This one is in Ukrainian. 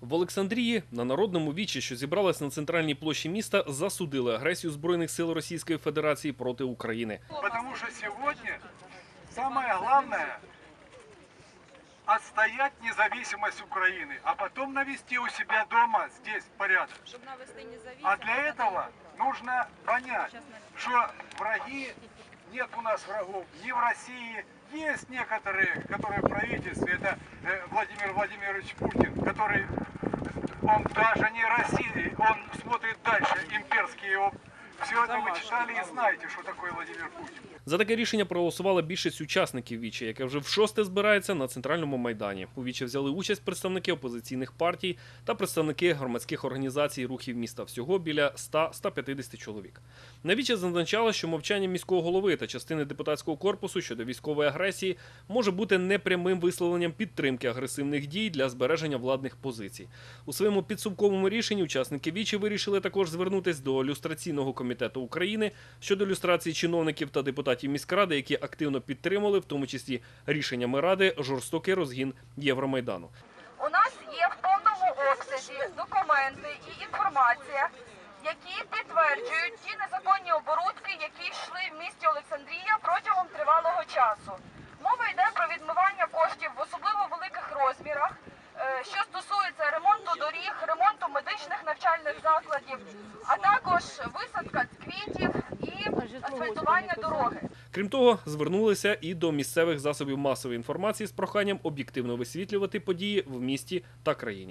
В Олександрії на народному вічі, що зібралась на центральній площі міста, засудили агресію збройних сил Російської Федерації проти України. Потому что сегодня самое главное отстоять независимость Украины, а потом навести у себя дома здесь порядок. Щоб навести независимость. А для этого нужно понять, что враги, нет у нас врагов ни в России, есть некоторые, которые в правительстве, это э, Владимир Владимирович Путин, который, он даже не России, он смотрит дальше, имперские его. Это вы читали и знаете, что такое Владимир Путин. За таке рішення проголосувала більшість учасників вічі, яке вже в шосте збирається на центральному майдані. У вічі взяли участь представники опозиційних партій та представники громадських організацій рухів міста. Всього біля 100-150 чоловік. На вічі зазначало, що мовчання міського голови та частини депутатського корпусу щодо військової агресії може бути непрямим висловленням підтримки агресивних дій для збереження владних позицій. У своєму підсумковому рішенні учасники вічі вирішили також звернутися до люстраційного комітету України щодо люстрації чиновників та депутатів міськради, які активно підтримали, в тому числі рішеннями ради, жорстокий розгін Євромайдану. У нас є в повному обсязі документи і інформація, які підтверджують закладів, а також висадка квітів і асфальтування дороги. Крім того, звернулися і до місцевих засобів масової інформації з проханням об'єктивно висвітлювати події в місті та країні.